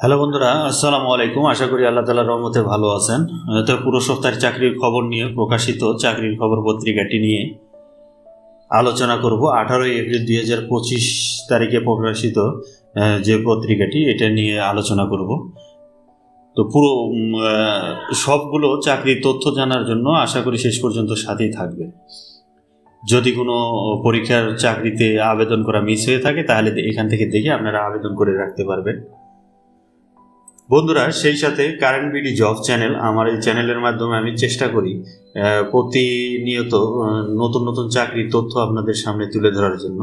Hello বন্ধুরা, আসসালামু আলাইকুম। আশা করি আল্লাহ তালার রহমতে ভালো আছেন। তো পুরো সপ্তাহের চাকরির খবর নিয়ে প্রকাশিত চাকরির খবর পত্রিকাটি নিয়ে আলোচনা করব। আঠারোই এপ্রিল দুই হাজার পঁচিশ তারিখে প্রকাশিত যে পত্রিকাটি, এটা নিয়ে আলোচনা করব। তো পুরো সবগুলো চাকরির তথ্য জানার জন্য আশা করি শেষ পর্যন্ত সাথেই থাকবে। যদি কোনো পরীক্ষার চাকরিতে আবেদন করা মিস হয়ে থাকে, তাহলে এখান থেকে দেখে আপনারা আবেদন করে রাখতে পারবেন। বন্ধুরা, সেই সাথে কারেন্ট বিডি জব চ্যানেল আমার এই চ্যানেলের মাধ্যমে আমি চেষ্টা করি প্রতিনিয়ত নতুন নতুন চাকরির তথ্য আপনাদের সামনে তুলে ধরার জন্য।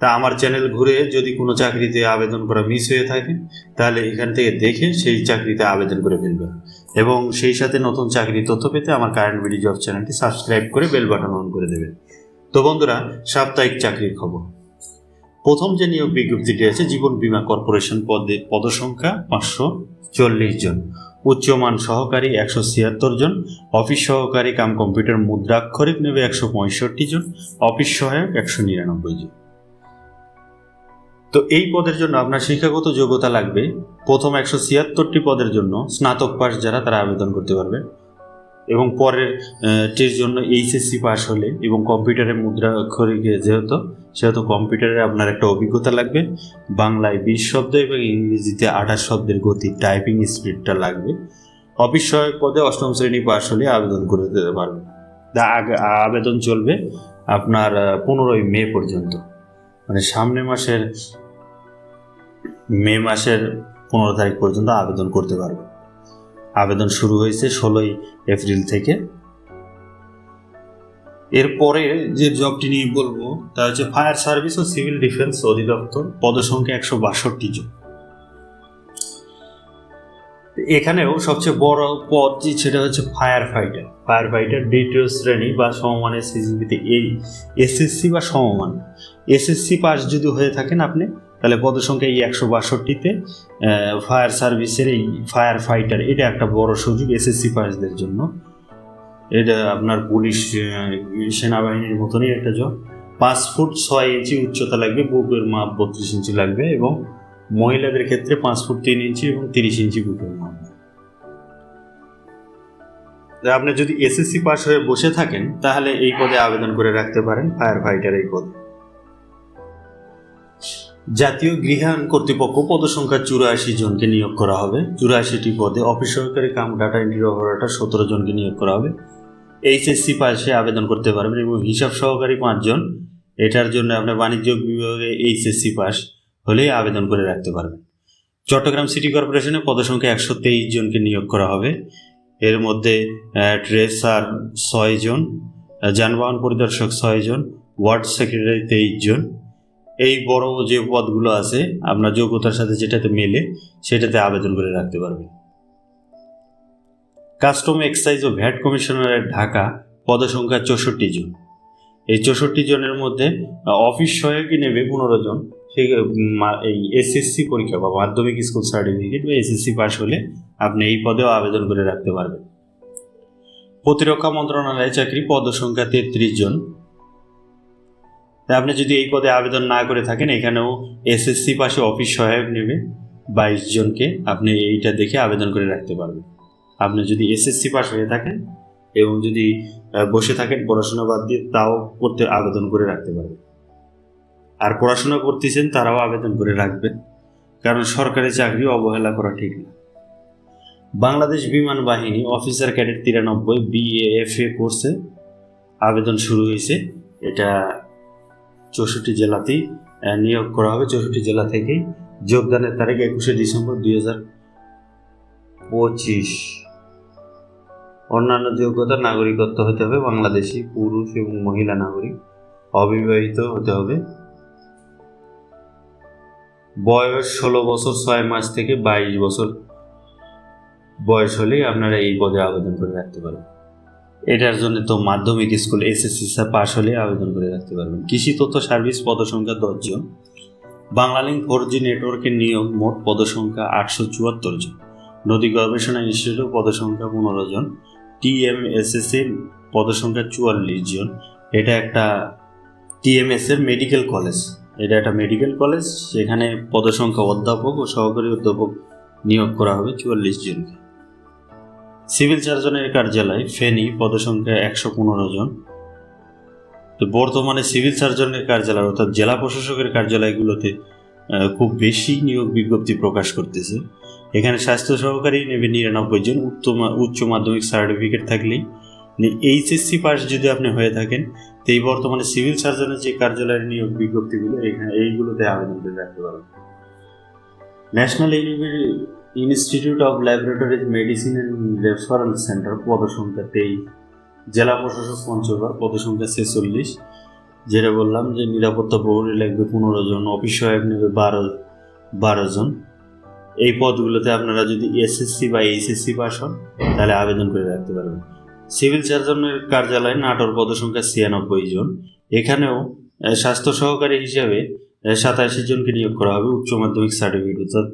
তা আমার চ্যানেল ঘুরে যদি কোনো চাকরিতে আবেদন করা মিস হয়ে থাকে, তাহলে এখান থেকে দেখে সেই চাকরিতে আবেদন করে ফেলবেন। এবং সেই সাথে নতুন চাকরির তথ্য পেতে আমার কারেন্ট বিডি জব চ্যানেলটি সাবস্ক্রাইব করে বেল বাটন অন করে দেবেন। তো বন্ধুরা, সাপ্তাহিক চাকরির খবর। প্রথম যে নিয়োগ বিজ্ঞপ্তিটি আছে, জীবন বীমা কর্পোরেশন পদে পদসংখ্যা পাঁচশো চল্লিশ জন। উচ্চমান সহকারী একশো ছিয়াত্তর জন। অফিস সহকারী কাম কম্পিউটার মুদ্রাক্ষরিক নেবে একশো পঁয়ষট্টি জন। অফিস সহায়ক একশো নিরানব্বই জন। তো এই পদের জন্য আপনার শিক্ষাগত যোগ্যতা লাগবে। প্রথম একশো ছিয়াত্তরটি পদের জন্য স্নাতক পাস যারা, তারা আবেদন করতে পারবে। এবং পরের টির জন্য এইচএসসি পাস হলে এবং কম্পিউটারে মুদ্রা অক্ষরিকে যেহেতু, সেহেতু কম্পিউটারে আপনার একটা অভিজ্ঞতা লাগবে। বাংলায় বিশ শব্দ এবং ইংরেজিতে আঠাশ শব্দের গতি টাইপিং স্পিডটা লাগবে। অফিস পদে অষ্টম শ্রেণি পাস হলে আবেদন করে দিতে পারবে তা আগে- আবেদন চলবে আপনার পনেরোই মে পর্যন্ত। মানে সামনে মাসের, মে মাসের পনেরো তারিখ পর্যন্ত আবেদন করতে পারবে আবেদন শুরু হয়েছে ষোলোই এপ্রিল থেকে। এরপরে যে জবটি নিয়ে বলব, তা হচ্ছে ফায়ার সার্ভিস ও সিভিল ডিফেন্স অধিদপ্তর, পদসংখ্যা একশো বাষট্টি জন। এখানেও সবচেয়ে বড় পদ যে সেটা হচ্ছে ফায়ার ফাইটার। ফায়ার ফাইটার দ্বিতীয় শ্রেণি বা সমমানের সিজিপিতে এই এসএসসি বা সমমান। এসএসসি পাস যদি হয়ে থাকেন আপনি, তাহলে পদসংখ্যা এই একশো বাষট্টিতে ফায়ার সার্ভিসের এই ফায়ার ফাইটার, এটা একটা বড় সুযোগ এসএসসি পাসদের জন্য। এটা আপনার পুলিশ সেনাবাহিনীর মতনই একটা জব। পাঁচ ফুট ছয় ইঞ্চি উচ্চতা লাগবে, বুকের মাপ বত্রিশ ইঞ্চি লাগবে এবং মহিলাদের ক্ষেত্রে পাঁচ ফুট তিন ইঞ্চি এবং তিরিশ ইঞ্চি বুকের মাপ। আপনি যদি এসএসসি পাস হয়ে বসে থাকেন, তাহলে এই পদে আবেদন করে রাখতে পারেন, ফায়ার ফাইটার এই পদে। জাতীয় গৃহায়ণ কর্তৃপক্ষ পদসংখ্যা চুরাশি জনকে নিয়োগ করা হবে। চুরাশিটি পদে অফিস সহকারী কাম, ডাটা এন্ট্রি অপারেটর সতেরো জনকে নিয়োগ করা হবে। এইচএসসি পাশে আবেদন করতে পারবেন এবং হিসাব সহকারী পাঁচজন এটার জন্য আপনার বাণিজ্য বিভাগে এইচএসসি পাস হলেই আবেদন করে রাখতে পারবেন। চট্টগ্রাম সিটি কর্পোরেশনে পদসংখ্যা একশো তেইশ জনকে নিয়োগ করা হবে। এর মধ্যে ট্রেসার ছয় জন যানবাহন পরিদর্শক ছয় জন, ওয়ার্ড সেক্রেটারি তেইশ জন। এই বড় যে পদগুলো আছে, আপনার যোগ্যতার সাথে যেটাতে মেলে, সেটাতে আবেদন করে রাখতে পারবেন। কাস্টম এক্সাইজ ও ভ্যাট কমিশনারের ঢাকা পদসংখ্যা চৌষট্টি জন। এই চৌষট্টি জনের মধ্যে অফিস সহায়কই নেবে পনেরো জন। এই এসএসসি পরীক্ষা বা মাধ্যমিক স্কুল সার্টিফিকেট বা এসএসসি পাস হলে আপনি এই পদেও আবেদন করে রাখতে পারবেন। প্রতিরক্ষা মন্ত্রণালয়ে চাকরি পদসংখ্যা তেত্রিশ জন। আপনি যদি এই পদে আবেদন না করে থাকেন, এখানেও এসএসসি পাশে অফিস সহায়ক নেবে। বাইশ জনকে আপনি এইটা দেখে আবেদন করে রাখতে পারবেন। আপনি যদি এসএসসি পাস হয়ে থাকেন এবং যদি বসে থাকেন পড়াশোনা বাদ দিয়ে, তাও করতে আবেদন করে রাখতে পারবেন। আর পড়াশোনা করতেছেন, তারাও আবেদন করে রাখবেন। কারণ সরকারি চাকরি অবহেলা করা ঠিক না। বাংলাদেশ বিমান বাহিনী অফিসার ক্যাডেট তিরানব্বই বিএএফএ কোর্সে আবেদন শুরু হয়েছে। এটা চৌষট্টি জেলাতেই নিয়োগ করা হবে। চৌষট্টি জেলা থেকেই যোগদানের তারিখ একুশে ডিসেম্বর দুই হাজার পঁচিশ। অন্যান্য যোগ্যতা নাগরিকত্ব হতে হবে। বাংলাদেশি, পুরুষ এবং মহিলা নাগরিক অবিবাহিত হতে হবে। বয়স ষোলো বছর, ছয় মাস থেকে বাইশ বছর বয়স হলেই আপনারা এই পদে আবেদন করে রাখতে পারবেন। এটার জন্য তো মাধ্যমিক স্কুল এসএসসি পাস হলে আবেদন করে রাখতে পারবেন। কৃষি তথ্য সার্ভিস পদসংখ্যা দশজন। বাংলালিংক ফোর জি নেটওয়ার্কের নিয়োগ মোট পদসংখ্যা আটশো চুয়াত্তর জন। নদী গবেষণা ইনস্টিটিউট পদসংখ্যা পনেরো জন। টিএমএসএস এর পদসংখ্যা চুয়াল্লিশ জন। এটা একটা টিএমএস এর মেডিকেল কলেজ এটা একটা মেডিকেল কলেজ সেখানে পদসংখ্যা অধ্যাপক ও সহকারী অধ্যাপক নিয়োগ করা হবে চুয়াল্লিশ জনকে। সিভিল সার্জনের কার্যালয়, ফেনী, পদসংখ্যা একশো পনেরো জন। তো বর্তমানে সিভিল সার্জনের কার্যালয় অর্থাৎ জেলা প্রশাসকের কার্যালয়গুলোতে খুব বেশি নিয়োগ বিজ্ঞপ্তি প্রকাশ করতেছে। এখানে স্বাস্থ্য সহকারী নেবে নিরানব্বই জন উচ্চ উচ্চ মাধ্যমিক সার্টিফিকেট থাকলেই। এইচএসসি পাস যদি আপনি হয়ে থাকেন, তো এই বর্তমানে সিভিল সার্জনের যে কার্যালয়ের নিয়োগ বিজ্ঞপ্তিগুলো, এখানে এইগুলোতে আবেদন করে রাখতে পারবেন national institute of laboratories medicine and referral centre পদসংখ্যা তেইশ। জেলা প্রশাসক পঞ্চগড়, পদসংখ্যা ছেচল্লিশ। যেটা বললাম যে নিরাপত্তা প্রহরী লাগবে পনেরো জন, অফিস সহায়ক নেবে বারো বারো জন। এই পদগুলোতে আপনারা যদি এসএসসি বা এইচএসসি পাস হন, তাহলে আবেদন করে রাখতে পারবেন। সিভিল সার্জনের কার্যালয় নাটোর, পদসংখ্যা ছিয়ানব্বই জন। এখানেও স্বাস্থ্য সহকারী হিসাবে সাতাশি জনকে নিয়োগ করা হবে, উচ্চ মাধ্যমিক সার্টিফিকেট, অর্থাৎ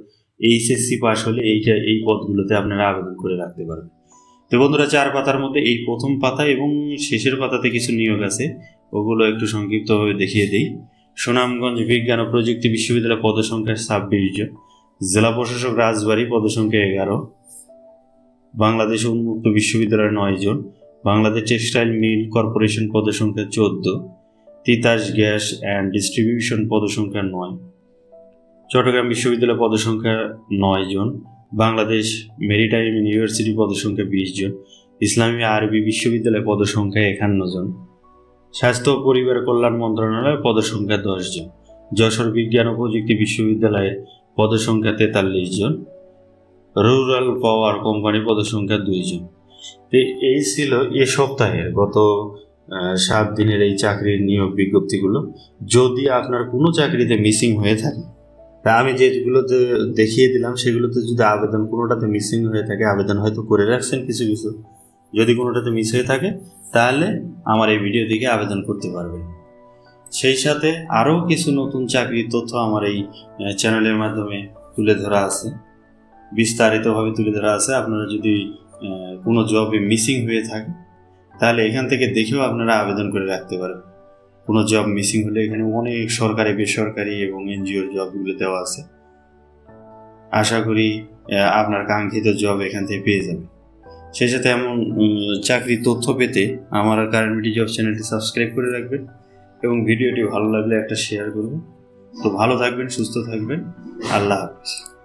এইচএসসি পাস হলে এইটা, এই পদগুলোতে আপনারা আবেদন করে রাখতে পারবেন। তো বন্ধুরা, চার পাতার মধ্যে এই প্রথম পাতা এবং শেষের পাতাতে কিছু নিয়োগ আছে। ওগুলো একটু সংক্ষিপ্তভাবে দেখিয়ে দিই। সুনামগঞ্জ বিজ্ঞান ও প্রযুক্তি বিশ্ববিদ্যালয় পদসংখ্যা ছাব্বিশ জন। জেলা প্রশাসক রাজবাড়ী পদসংখ্যা এগারো। বাংলাদেশ উন্মুক্ত বিশ্ববিদ্যালয়ের নয় জন। বাংলাদেশ টেক্সটাইল মিল কর্পোরেশন পদসংখ্যা চোদ্দ। তিতাস গ্যাস অ্যান্ড ডিস্ট্রিবিউশন পদসংখ্যা নয়। চট্টগ্রাম বিশ্ববিদ্যালয় পদসংখ্যা নয় জন, বাংলাদেশ মেরিটাইম ইউনিভার্সিটি পদসংখ্যা বিশ জন, ইসলামী আরবি বিশ্ববিদ্যালয় পদসংখ্যা একান্ন জন, স্বাস্থ্য ও পরিবার কল্যাণ মন্ত্রণালয় পদসংখ্যা দশ জন, যশোর বিজ্ঞান ও প্রযুক্তি বিশ্ববিদ্যালয়ের পদসংখ্যা তেতাল্লিশ জন, রুরাল পাওয়ার কোম্পানি পদসংখ্যা দুইজন তো এই ছিল এ সপ্তাহের গত সাত দিনের এই চাকরির নিয়োগ বিজ্ঞপ্তিগুলো। যদি আপনার কোনো চাকরিতে মিসিং হয়ে থাকে তা আমি যেগুলোতে দেখিয়ে দিলাম, সেগুলোতে যদি আবেদন কোনোটাতে মিসিং হয়ে থাকে, আবেদন হয়তো করে রাখছেন কিছু কিছু। যদি কোনোটাতে মিস হয়ে থাকে, তাহলে আমার এই ভিডিও থেকে আবেদন করতে পারবেন। সেই সাথে আরও কিছু নতুন চাকরির তথ্য আমার এই চ্যানেলের মাধ্যমে তুলে ধরা আছে। বিস্তারিতভাবে তুলে ধরা আছে। আপনারা যদি কোনো জবে মিসিং হয়ে থাকে, তাহলে এখান থেকে দেখেও আপনারা আবেদন করে রাখতে পারেন কোনো জব মিসিং হলে এখানে অনেক সরকারি বেসরকারি এবং এনজিওর জবগুলো দেওয়া আছে। আশা করি আপনার কাঙ্ক্ষিত জব এখান থেকে পেয়ে যাবেন। সেই সাথে এমন উম, চাকরির তথ্য পেতে আমার কারেন্ট জব চ্যানেলটি সাবস্ক্রাইব করে রাখবেন এবং ভিডিওটি ভালো লাগলে একটা শেয়ার করবেন। তো ভালো থাকবেন সুস্থ থাকবেন। আল্লাহ হাফিজ।